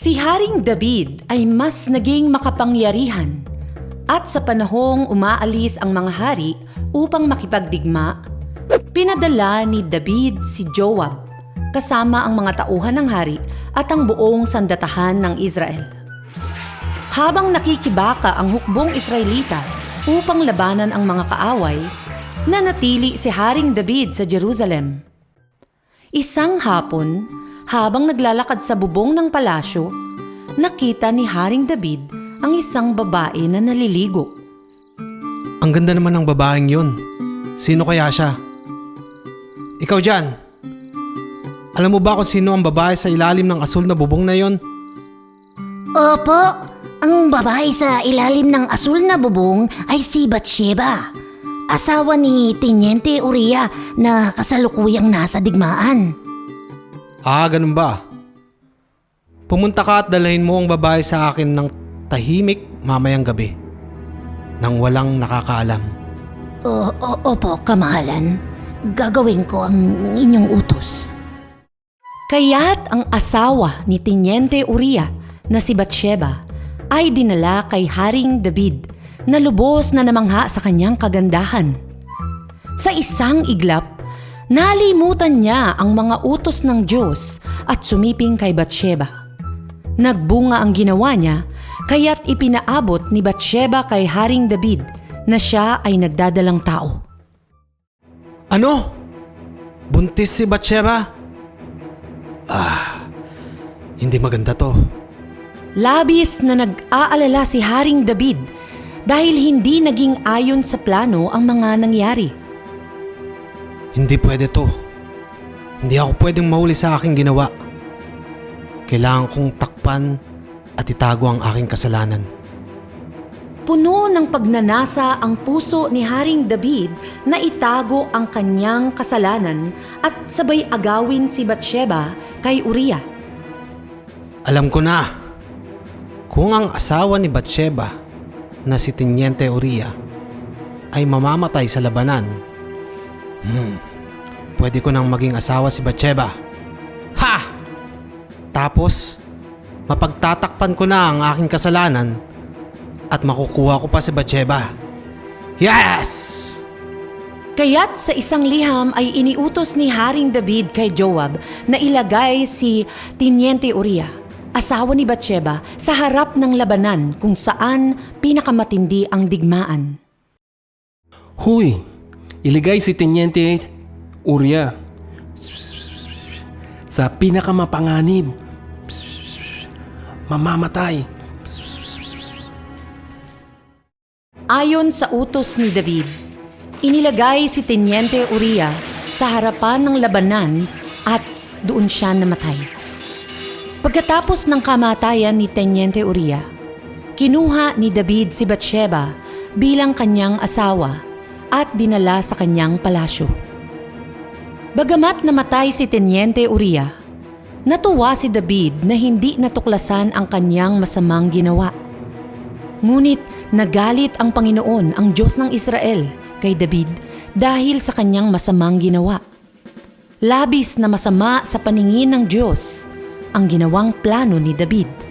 Si Haring David ay mas naging makapangyarihan at sa panahong umaalis ang mga hari upang makipagdigma, pinadala ni David si Joab kasama ang mga tauhan ng hari at ang buong sandatahan ng Israel. Habang nakikibaka ang hukbong Israelita upang labanan ang mga kaaway, nanatili si Haring David sa Jerusalem. Isang hapon, habang naglalakad sa bubong ng palasyo, nakita ni Haring David ang isang babae na naliligo. Ang ganda naman ng babaeng yun. Sino kaya siya? Ikaw dyan. Alam mo ba kung sino ang babae sa ilalim ng asul na bubong na yon? Opo, ang babae sa ilalim ng asul na bubong ay si Batsheba. Asawa ni Teniente Uriah na kasalukuyang nasa digmaan. Ah, ganun ba? Pumunta ka at dalhin mo ang babae sa akin ng tahimik mamayang gabi. Nang walang nakakaalam. O, o- opo, kamahalan. Gagawin ko ang inyong utos. Kaya't ang asawa ni Teniente Uriah na si Batsheba ay dinala kay Haring David na lubos na namangha sa kanyang kagandahan. Sa isang iglap, nalimutan niya ang mga utos ng Diyos at sumiping kay Batsheba. Nagbunga ang ginawa niya, kaya't ipinaabot ni Batsheba kay Haring David na siya ay nagdadalang tao. Ano? Buntis si Batsheba? Ah, hindi maganda to. Labis na nag-aalala si Haring David dahil hindi naging ayon sa plano ang mga nangyari. Hindi pwede to. Hindi ako pwedeng mahuli sa aking ginawa. Kailangan kong takpan at itago ang aking kasalanan. Puno ng pagnanasa ang puso ni Haring David na itago ang kanyang kasalanan at sabay agawin si Batsheba kay Uriah. Alam ko na. Kung ang asawa ni Batsheba na si Teniente Uriah ay mamamatay sa labanan, hmm, pwede ko nang maging asawa si Batsheba. Ha! Tapos, mapagtatakpan ko na ang aking kasalanan at makukuha ko pa si Batsheba. Yes! Kaya't sa isang liham ay iniutos ni Haring David kay Joab na ilagay si Tiniente Uriah, asawa ni Batsheba, sa harap ng labanan kung saan pinakamatindi ang digmaan. Huy, iligay si Teniente Uriah sa pinakamapanganib. Mamamatay. Ayon sa utos ni David, inilagay si Teniente Uriah sa harapan ng labanan at doon siya namatay. Pagkatapos ng kamatayan ni Teniente Uriah, kinuha ni David si Batsheba bilang kanyang asawa at dinala sa kanyang palasyo. Bagamat namatay si Teniente Uriah, natuwa si David na hindi natuklasan ang kanyang masamang ginawa. Ngunit nagalit ang Panginoon, ang Diyos ng Israel, kay David dahil sa kanyang masamang ginawa. Labis na masama sa paningin ng Diyos ang ginawang plano ni David.